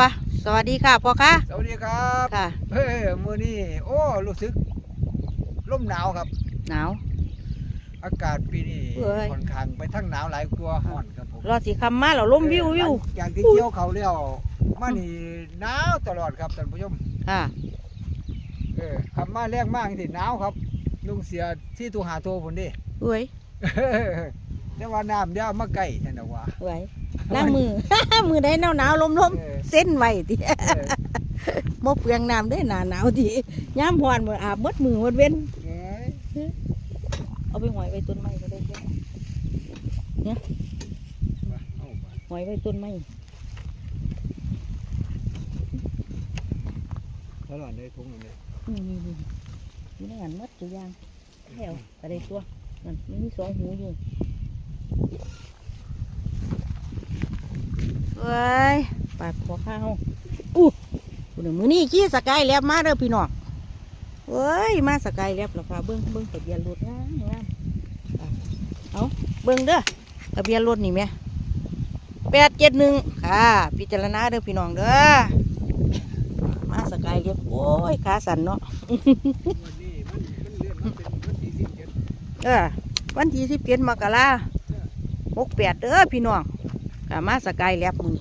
ปะสวัสดีค่ะพ่อคะสวัสดีครับค่ะเฮ้ยมื้อนี้โอ้รู้สึกลมหนาวครับ หนาว อากาศปีนี้เอ้ย ค่อนข้างไปทั้งหนาวหลายกว่าร้อนครับผมรอสีคำมาแล้วลมวิววิวหลังจากที่เกี่ยวเขาแล้วมานี่หนาวตลอดครับท่านผู้ชมค่ะเออคำมาแรงมากที่หนาวครับนุ่งเสียที่ตูหาโทพุ่นดิเอ้ยแต่ว่าน้ำยาวมาใกล้ท่านน่ะว่าเอ้ย ล้างมือ มือได้หนาวหนาวลมลมเออเส้นไว้ติเออบ่เปลืองน้ำได้หนาหนาวทีย้ำหอนหมดอาบหมดมือหมดเว้นเอ้ยเอาไปหอยไว้ต้นไม้ก็ได้เด้อมาเอามาหอยไว้ต้นไม้แล้วหลานได้ทุ่งอันนี้นี่นี่นี่อยู่ในหันหมดตัวอย่างแล้วก็ได้ตัวนั่นมันมีสองหูอยู่ เอ้ยไปพอข้าวอู้เดี๋ยวมือนี้ขี้สกายแลบมาเด้อพี่น้องเอ้ยมาสกายแลบแล้วค่ะเบิ้งเบิ้งทะเบียนรถงามงามเอาเบิ้งเด้อทะเบียนรถนี่แม่แปดเจ็ดหนึ่งค่ะ พิจารณาเด้อพี่น้องเด้อมาสกายเรียบโอ้ยขาสั่นเนาะเอวันที่สิบเจ็ดเอวันที่สิบเจ็ดมกราหกแปดเด้อพี่น้อง มาสกายแลบมือ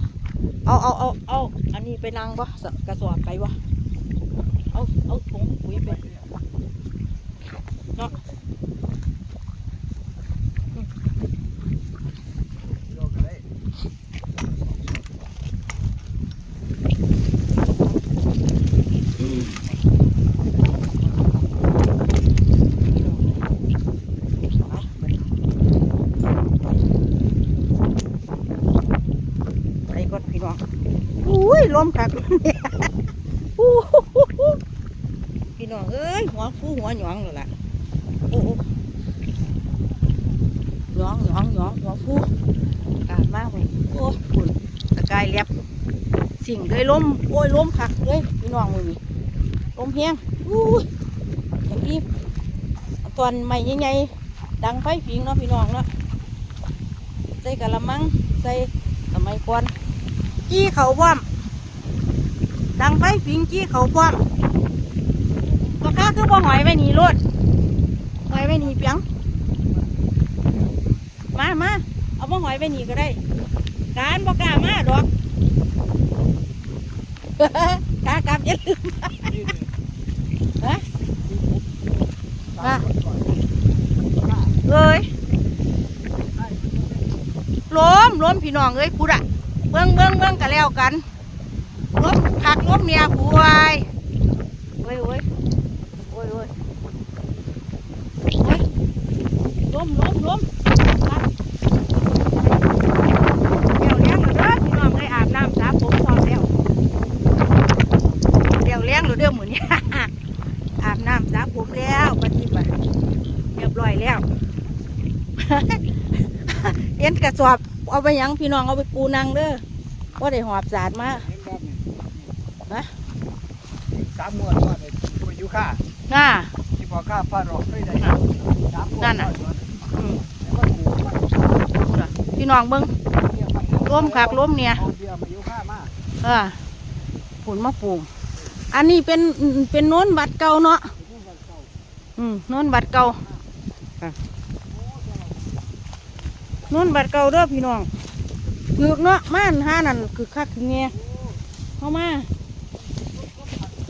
เอาเอาเอาเอาอันนี้ไปนั่งปะกระสอบไปวะเอาเอาถุงปุ๋ยไปเนาะ โลกอะไร ไปก่อนพี่น้องอุ้ยลม คักพี่น้องเอ้ยหัวฟูหัวหยองเลยล่ะโอ้หยองหยองหยองหัวฟูกาดมากเลยโอ้คุณสกายแลบสิ่งเลยล้มโอ้ยล้มคักเลยพี่น้องมือนี้ล้มเฮียงอู้ยอย่างนี้ตอนใหม่ใหญ่ๆดังไฟผิงเนาะพี่น้องเนาะใส่กะละมังใส่สมัยก่อนจี้เขาพร้อม ดังไฟผิงจี้เขาพร้อมก็ค่าคือบ่หอยไว้หนีรถหอยไว้หนีเปียง มามาเอาบ่หอยไว้หนีก็ได้ การบ่กล้ามาดอกกากลับอย่าลืมนี่เลยฮะอะเอ้ยล้มล้มพี่น้องเอ้ยพูดอะเบิ้งเบิ้งเบิ้งกันแล้วกัน ล้มผักล้มเนี่ยผู้วายโอ้ยโอ้ยโอ้ยโอ้ยโอ้ยล้มล้มล้มมาเดี๋ยวเลี้ยงเหรอเด้อพี่น้องเลยอาบน้ำสระผมพร้อมแล้วเดี๋ยวเลี้ยงเหรอเด้อหมือนี้อาบน้ำสระผมแล้วปฏิบัติเรียบร้อยแล้วเอ็นกระสอบเอาไปหยังพี่น้องเอาไปปูนังเด้อว่าได้หอบสาดมา เห็นครับนี่ ฮะ สามงวดว่าเลยมาอยู่ค่าน่า ที่พอค่าฟ้ารอกไม่ได้สามงวดนั่นน่ะก่ออืมแล้วก็ปลูกมันพูดอะพี่น้องเบิ้งเบี้ยมันล้มคักล้มเนี่ยเอาเบี้ยมาอยู่ค่ามาเออผลมะปลูกอันนี้เป็นเป็นโน้นบัตรเก่าเนาะอืมโน้นบัตรเก่าค่ะโน้นบัตรเก่าเด้อพี่น้องถือกเนาะม่านห้านั่นคือคักคือเงี้ยเข้ามา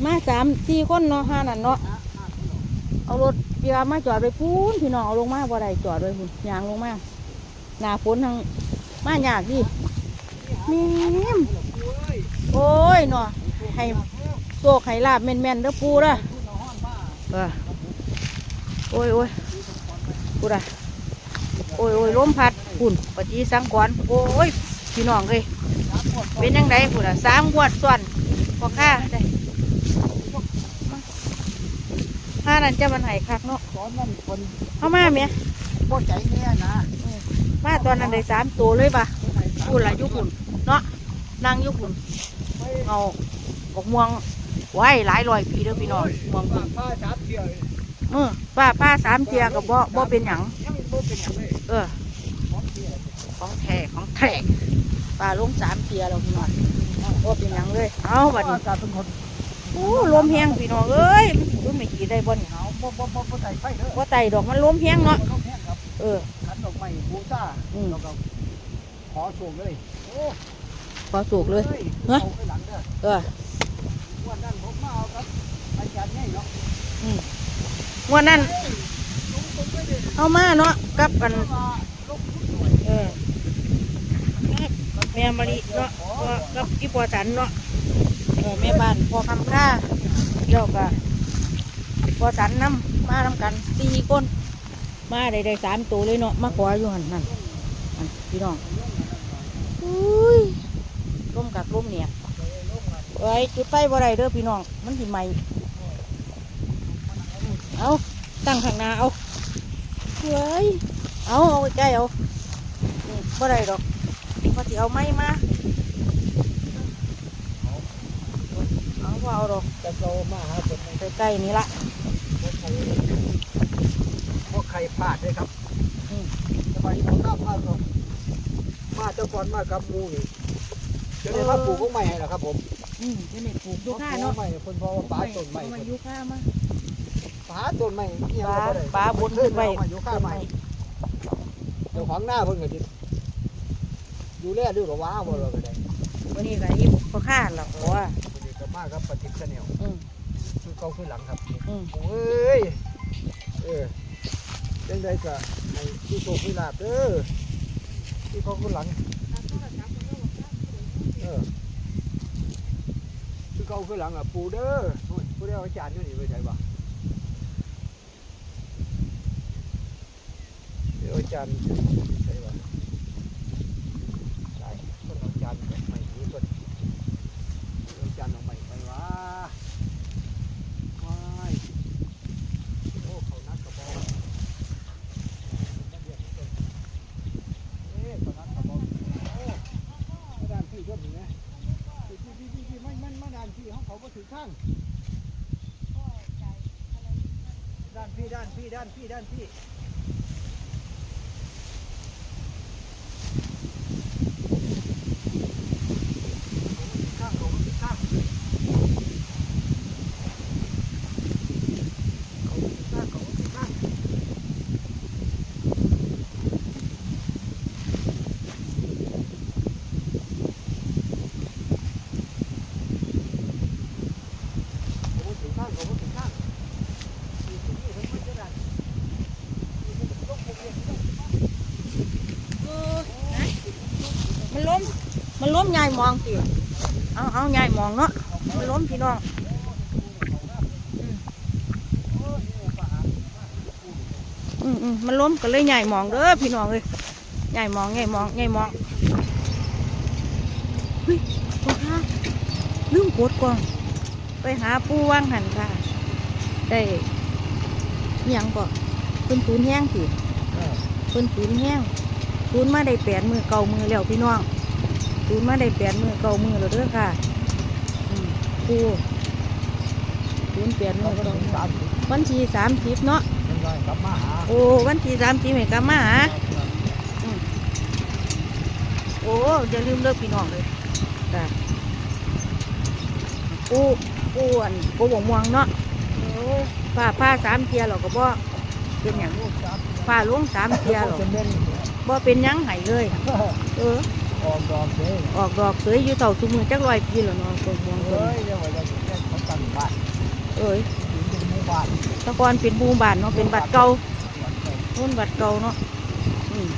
มาสามสี่คนเนาะห้านั่นเนาะเอารถเบียร์มาจอดไปพูนพี่น้องเอาลงมาบ่ได้จอดไว้พุ่นยางลงมาหนาฝนทางมาหยากดิม่มโอ้ยเนาะให้โซกให้ลาบแม่นๆเด้อปูเด้อเออโอ้ยโอ้ยปูเด้อโอ้ยโอ้ยล้มพัดปุ่นปะจีสังกรโอ้ยพี่น้องเลยเป็นยังไงปุ่นอะสามขวดส่วนพอค่าได้ ห้านั่นจะมันใหายคักเนาะตอนนั้นคนเข้ามาเมียบ่ใจเนี่ยนะมาตอนนั้นได้สามตัวเลยปะพูดละอยุคุนเนาะนั่งอยุคุนเอาบอกม่วงไว้หลายร้อยปีเด้อพี่น้องม่วงป้าป้าสามเที่ยวเออป้าป้าสามเทียกับบ่บ่เป็นหยังยังบ่เป็นอย่างเลยเออสองเที่ยวของแท้ของแท้ป้าลงสามเทียแล้วพี่น้องบ่เป็นหยังเลย เอาบัดนี้ อากาศเป็นคนโอ้ลมแห้งพี่น้องเอ้ยมันสิดูไม่กี่ได้บ่นี่หนาวบ่บ่บ่บ่ใส่ไฟเด้อบ่ไต่ดอกมันลมแห้งเนาะลมแห้งครับเออ ขันดอกไม้บูซ่าอืม แล้วก็ขอโชคเลยโอ้ขอสูกเลยเฮ้ยเอาไปหลังเด้อเออ วันนั้นผมมาเอาครับอาจารย์ใหญ่เนาะงวันนั้นเฮ้ยลงตรงไปดิเอามาเนาะกับอันมาลงทุนหน่อยเออแม่มะลิเนาะก็กับอีปอจันเนาะเออ แม่บ้านพอคำค่าเดี๋ยวก็พอจันน้ำมาทำกันสี่คนมาได้ได้สามตัวเลยเนาะมาขออยู่หันนั่นพี่น้องอุ้ยร่มกับร่มเนี่ยไว้จุดไฟบ่ได้เด้อพี่น้องมันสิไหมเอาตั้งข้างหน้าเอาเฮ้ยเอาเอาใกล้เอาบ่ได้ดอกพอสิเอาไม้มา เอาบ่เอาดอกจะโตมาหาผมใกล้ๆนี่ละพวกใครพลาดเลยครับอืมสบายดีผมข้าวพลาดหรอกมาเจ้าก่อนมากับหมูนี่จะได้มาปลูกก็ไม่ให้หรอครับผมอืมจะนี่ปลูกยูคาเนาะไม่คนพอว่าป่าต้นไม้เอาคมานยูคามาป่าต้นไม้เอียงปลาก็บ่ได้ปลาบนขึ้นไว้เอามาอยู่ข้างใหม่เดี๋ยวขวางหน้าเพิ่นก็สิดูแลดูหรอว้าบ่เราก็ได้วันนี้ก็ยิบก็ค่าหรอกเพราะว่าวันนี้ก็มากับปฏิกเนียวอืม คือเก่าคือหลังครับอืม โอ้ยเออจังไดก็ให้ที่โตคือลาบเด้อที่เขาคือหลังเออคือเก่าคือหลังอะปูเด้อโอ้ยผู้ใดเอาอาจารย์อยู่นี่ไปใส่บ่เดี๋ยวอาจารย์ใส่บ่ใช่คนเอาอาจารย์แบบใหม่นี้คนเอาอาจารย์เอาใหม่ไปวะว้ายโอ้เขานักกระบอกเอ๊ะเขานักกระบอกโอ้มาด้านพี่ก็มีนะพี่พี่พี่พี่มันมันมาด้านพี่เขาเขาก็ถือข้างด้าน พี่ด้านพี่ด้านพี่ด้านพี่ข้างผมข้างเขาข้างเขาข้างเขาถึงข้างเขาถึงข้างที่ที่นี่มันไม่ได้ที่มันต้องผมเอง เออนะมันล้ม มันล้ม ยายมองสิเอาเอายายมองเนาะมันล้มพี่น้องอืมอืมมันล้มก็เลยใหญ่มองเด้อพี่น้องเลยใหญ่มองใหญ่มองใหญ่มองเฮ้ยโอ้ค่ะลืมกดกล่องไปหาปูว่างหันค่ะ ได้อิหยังก่อนเป็นศูนย์แห้งสิเป็นศูนย์แห้งศูนย์มาได้แปดมือเก่ามือแล้วพี่น้อง ศูนย์มาได้แปดมือเก่ามือแล้วเด้อค่ะอืมปูศูนย์แปดมืเราอก็เก่าต้องมือตามวันที่สามสิบเนาะเป็นไรกลับมาหาโอ้วันที่สามสิบเหกลับมาหาโอ้อย่าลืมเลิกพี่น้องเลยจ้ะปูปูอันปูบงม่วงเนาะโอ้ผ้าผ้าสามเทียหรอกก็บ่เป็นอย่างลูกสามผ้าลงสามเทียหรอกจะเล่นบ่เป็นหยังไห้เลย เออ ออมรอมเด้อออกดอกเสยอยู่เต่าชุมือจักร้อยปีแล้วเนาะปูม่วงต้นเฮ้ยเดี๋ยวว่าจะเล่นเขาตั้งบ้านเอ้ยอยู่ในหมู่บ้านแตะกอนเป็นบูมบานเนาะเป็นบัตรเก่านู่นบัตรเก่าเนาะอืม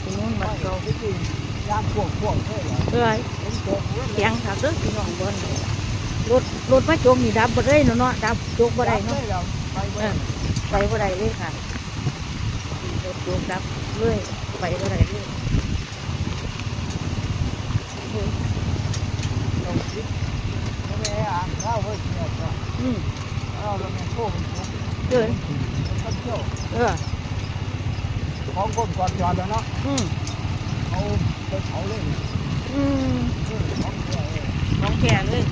เป็นนู่นบัตรเก่าจริงๆย่างพวกพวกเท่าไหร่เอ้ยเห็นโจกเว้ยเสียงถักเด้อพี่น้องบนรถรถมาโจกนี่ดับบ่ได้เนาะเนาะดับโจกบ่ได้เนาะเราไปเว้ยไปบ่ได้เลยค่ะรถโจกดับเลยไปบ่ได้เลย ตรงทิศเขาไม่ให้ อ่านข้าวเว้ยเนี่ยก็อืมเองจุกเกินก่ออของคนก่อนจอดแล้วเนาะอืมเอาไปเผาเลยอืมของเสียเออน้องแก่เลย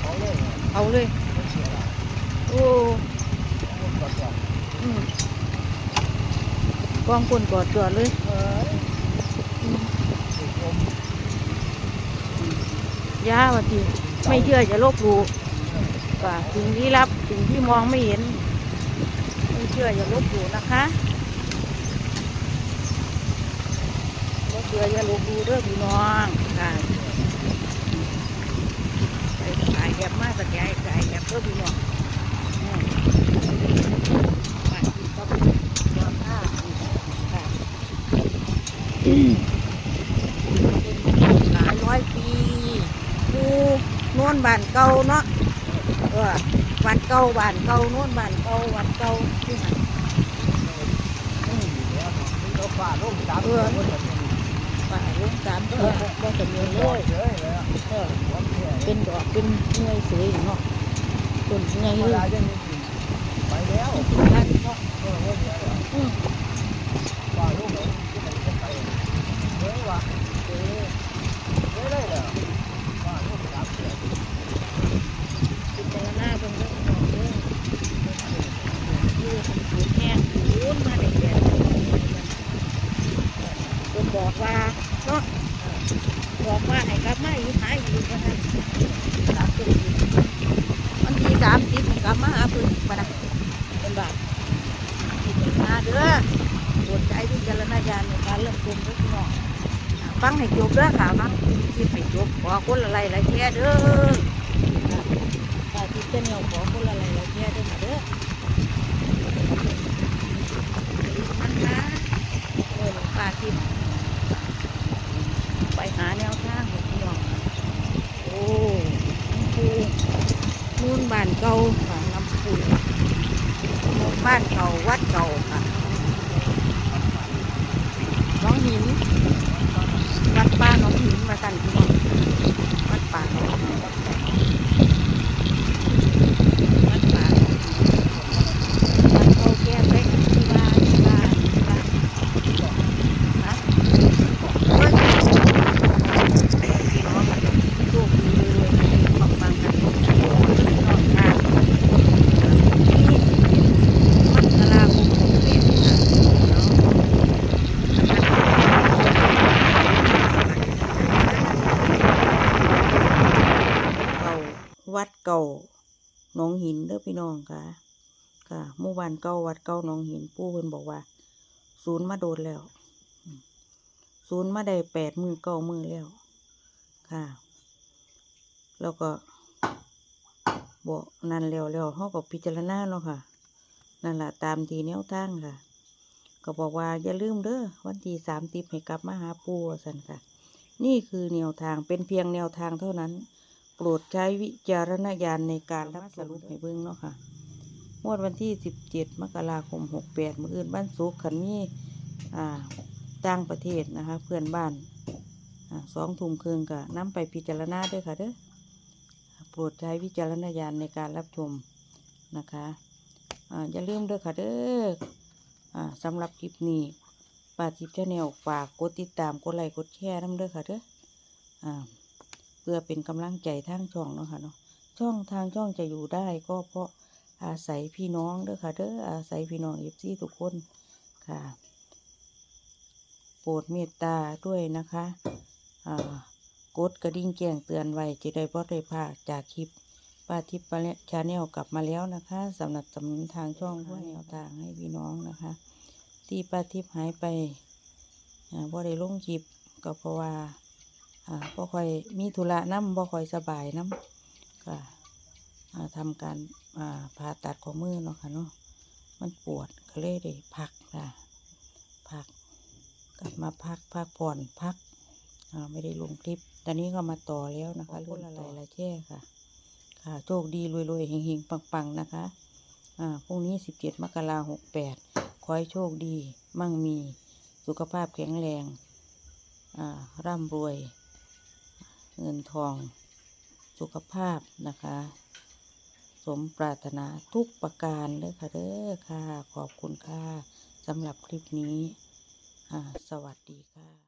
เผาเลยเอาเลยไม่เสียละโอ้ของคนก่อนจอดอืมกองคนกอดจอดเลยเอ้ยอืมสุดลมนยาว่าที ไม่เชื่อจะลบหลู่ก็สิ่งที่รับสิ่งที่มองไม่เห็น ไม่เชื่ออย่าลบหลู่นะคะบ่เชื่ออย่าลบหลู่เด้อพี่น้องค่ะไปขายแอบมาสักยายขายแอบเด้อพี่น้องอืมไปกินกับยอดข้าวค่ะอืมเป็นหลายร้อยปีกู นวนบ้านเก่าเนาะเออบ้านเก่าบ้านเก่านวนบ้านเก่าบ้านเก่าที่หันอืมเราฝ่าลงสามเออป่าลุงสามตัวบ่จะมีเลโอ้ยยเฉยเลยอะเออวันแค่เป็นดอกเป็นเงยสวยเนาะต้นเงยเวเลยลาจะมีกินไปแล้วด้านเนาะเออวันเดียวเลยอืมฝ่าลงเลยที่ไหนจะไปเฮ้ยว่ะเฮ้ยเฮ้ยเลยเหรอฝ่าลงสามเดือน พิจารณาเบิ่งเด้อพี่น้องเด้ออยู่ของสูงแห้งสูงมาได้แก่เพิ่นบอกว่าเนาะบอกว่าให้กลับมาอีกหายอีกว่าซั่นสามตัวอีกวันที่สามสิบให้กลับมาหาเพิ่นมานะเป็นบาทพิจารณาเด้อโปรดใช้วิจารณญาณในการเลือกชมเด้อพี่น้อง ฟังให้จบเด้อค่ะฟังคลิปให้จบขอคนละไลค์ละแชร์เด้อ ป้าทิพย์เจ้าขอคนละไลค์ละแชร์เด้มาเด้อมันนะเออป้าทิพย์ไปหาแนวทางของพี่น้องโอ้น้ำปูนู่นบ้านเก่าค่ะน้ำปูบ้านเก่าวัดเก่าค่ะน้องหินวัดป่าหนองหินมาสั่นพี่น้องวัดป่าหนองหินวัดป่าวัดป่าหนองหินวัดเก่าแก่เล็กที่บ้านที่บ้านที่บ้านนะโอ้ยพี่น้องโชคดีเลยๆปังปังๆกันทุกคนพี่น้องค่ะนี่มกราคมหกเอ็ดค่ะเนาะ เก่า วัดเก่าหนองหินเด้อพี่น้องค่ะ ค่ะหมู่บ้านเก่าวัดเก่าหนองหินปู่เพิ่นบอกว่า ศูนย์มาโดนแล้ว ศูนย์มาได้แปดมือเก้ามือแล้ว ค่ะ แล้วก็บอกนั่นแล้วแล้วเขาก็พิจารณาเนาะค่ะ นั่นแหละตามทีแนวทางค่ะ ก็บอกว่าอย่าลืมเด้อวันที่สามติบให้กลับมาหาปู่ว่าสันค่ะ นี่คือแนวทางเป็นเพียงแนวทางเท่านั้น โปรดใช้วิจารณญาณในการรับสรุปให้เบิ่งเนาะค่ะงวดวันที่ 17 มกราคม 68 มื้ออื่นบ้านสุขขันมีอ่าต่างประเทศนะคะ เพื่อนบ้านอ่าสองทุ่มครึ่งก็นำไปพิจารณาด้วยค่ะเด้อโปรดใช้วิจารณญาณในการรับชมนะคะอ่าอย่าลืมเด้อค่ะเด้ออ่าสำหรับคลิปนี้ป้าทิพย์ชาแนลฝากกดติดตามกดไลค์กดแชร์น้ำเด้อค่ะเด้ออ่า พื่อเป็นกำลังใจทางช่องเนาะค่ะเนาะช่องทางช่องจะอยู่ได้ก็เพราะอาศัยพี่น้องเด้อค่ะเด้ออาศัยพี่น้องเอฟซีทุกคนค่ะ โปรดเมตตาด้วยนะคะอ่ากดกระดิ่งแจ้งเตือนไว้จะได้บ่ได้พลาดจากคลิปป้าทิพย์ชาแนลกลับมาแล้วนะคะสำหรับสำนักทางช่องด้วยแนวทางให้พี่น้องนะคะ ที่ป้าทิพย์หายไปอ่าบ่ได้ลงคลิปก็เพราะว่า บ่ค่อยมีธุระน้ำบ่ค่อยสบายน้ำก็อ่าทำการอ่าผ่าตัดของมือเนาะค่ะเนาะมันปวดก็เลยได้พักนะพักกลับมาพักพักผ่อนพักอ่าไม่ได้ลงคลิป ตอนนี้ก็มาต่อแล้วนะคะรุ่นอะไรละแช่ค่ะ ค่ะโชคดีรวยๆเฮงๆปังๆนะคะอ่าพรุ่งนี้สิบเจ็ดมกราหกแปดขอให้โชคดี มั่งมีสุขภาพแข็งแรง อ่า ร่ำรวย เงินทอง สุขภาพนะคะ สมปรารถนาทุกประการเลยค่ะเด้อค่ะ ขอบคุณค่ะสำหรับคลิปนี้อ่าสวัสดีค่ะ